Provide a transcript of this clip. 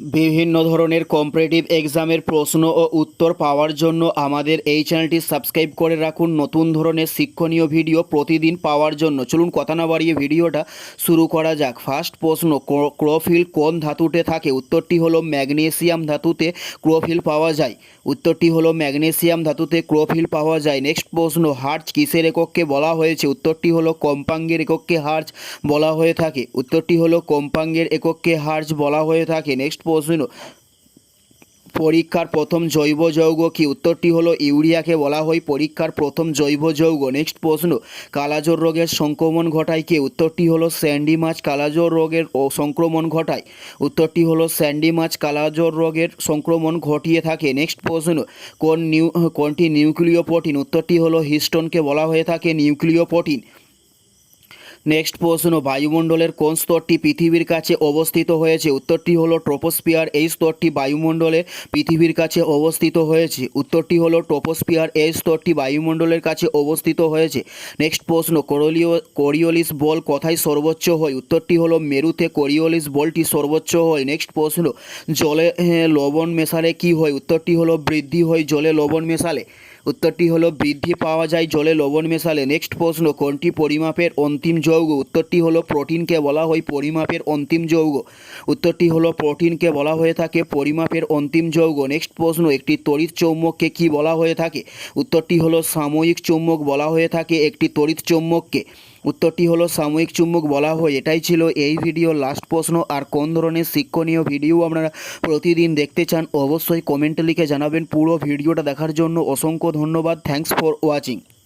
বিভিন্ন ধরনের কম্পিটিটিভ এক্সামের প্রশ্ন ও উত্তর পাওয়ার জন্য আমাদের এই চ্যানেলটি সাবস্ক্রাইব করে রাখুন। নতুন ধরনের শিক্ষণীয় ভিডিও প্রতিদিন পাওয়ার জন্য। চলুন কথা না বাড়িয়ে ভিডিওটা শুরু করা যাক। ফার্স্ট প্রশ্ন, ক্রো- ক্লোরোফিল কোন ধাতুতে থাকে? উত্তরটি হলো ম্যাগনেসিয়াম ধাতুতে ক্লোরোফিল পাওয়া যায়। উত্তরটি হলো ম্যাগনেসিয়াম ধাতুতে ক্লোরোফিল পাওয়া যায়। নেক্সট প্রশ্ন, হার্জ কিসের এককে বলা হয়েছে? উত্তরটি হলো কম্পাঙ্গের এককে হার্জ বলা হয়ে থাকে। উত্তরটি হলো কম্পাঙ্গের এককে হার্জ বলা হয়ে থাকে। নেক্সট প্রশ্ন। পরীক্ষার প্রথম জৈব যৌগ কি? উত্তরটি হলো ইউরিয়াকে বলা হয় পরীক্ষার প্রথম জৈব যৌগ। নেক্সট প্রশ্ন কালাজ্বর রোগের সংক্রমণ ঘটায় কে? উত্তরটি হলো স্যান্ডি মাছ কালাজ্বর রোগের ও সংক্রমণ ঘটায়। উত্তরটি হলো স্যান্ডি মাছ কালাজ্বর রোগের সংক্রমণ ঘটিয়ে থাকে। নেক্সট প্রশ্ন, কোন নিউ, কোনটি নিউক্লিয় প্রোটিন উত্তরটি হলো হিস্টোনকে বলা হয়ে থাকে নিউক্লিয় প্রোটিন নেক্সট প্রশ্ন বায়ুমণ্ডলের কোন স্তরটি পৃথিবীর কাছে অবস্থিত হয়েছে? উত্তরটি হলো ট্রোপোস্ফিয়ার। এই স্তরটি বায়ুমণ্ডলের পৃথিবীর কাছে অবস্থিত হয়েছে। উত্তরটি হলো ট্রোপোস্ফিয়ার। এই স্তরটি বায়ুমণ্ডলের কাছে অবস্থিত হয়েছে। নেক্সট প্রশ্ন কোরিও কোরিওলিস বল কোথায় সর্বোচ্চ হয়? উত্তরটি হলো মেরুতে কোরিওলিস বলটি সর্বোচ্চ হয়। নেক্সট প্রশ্ন জলে হ্যাঁ, লবণ মেশালে কি হয়? উত্তরটি হলো বৃদ্ধি হয় জলে লবণ মেশালে। উত্তরটি হলো, বৃদ্ধি পাওয়া যায় জলে লবণ মেশালে। নেক্সট প্রশ্ন, কোনটি পরিমাপের অন্তিম যৌগ? উত্তরটি হলো, প্রোটিনকে বলা হয় পরিমাপের অন্তিম যৌগ। উত্তরটি হলো, প্রোটিনকে বলা হয়ে থাকে পরিমাপের অন্তিম যৌগ। নেক্সট প্রশ্ন, একটি তড়িৎ চৌম্বককে কি বলা হয়ে থাকে? উত্তরটি হলো, সাময়িক চৌম্বক বলা হয়ে থাকে একটি তড়িৎ চৌম্বককে। উত্তরটি হলো সাময়িক চুম্বক বলা হয়। এটাই ছিল এই ভিডিও লাস্ট প্রশ্ন। আর কোন ধরনের শিক্ষণীয় ভিডিও আপনারা প্রতিদিন দেখতে চান, অবশ্যই কমেন্টে লিখে জানাবেন। পুরো ভিডিওটা দেখার জন্য অসংখ্য ধন্যবাদ। Thanks for watching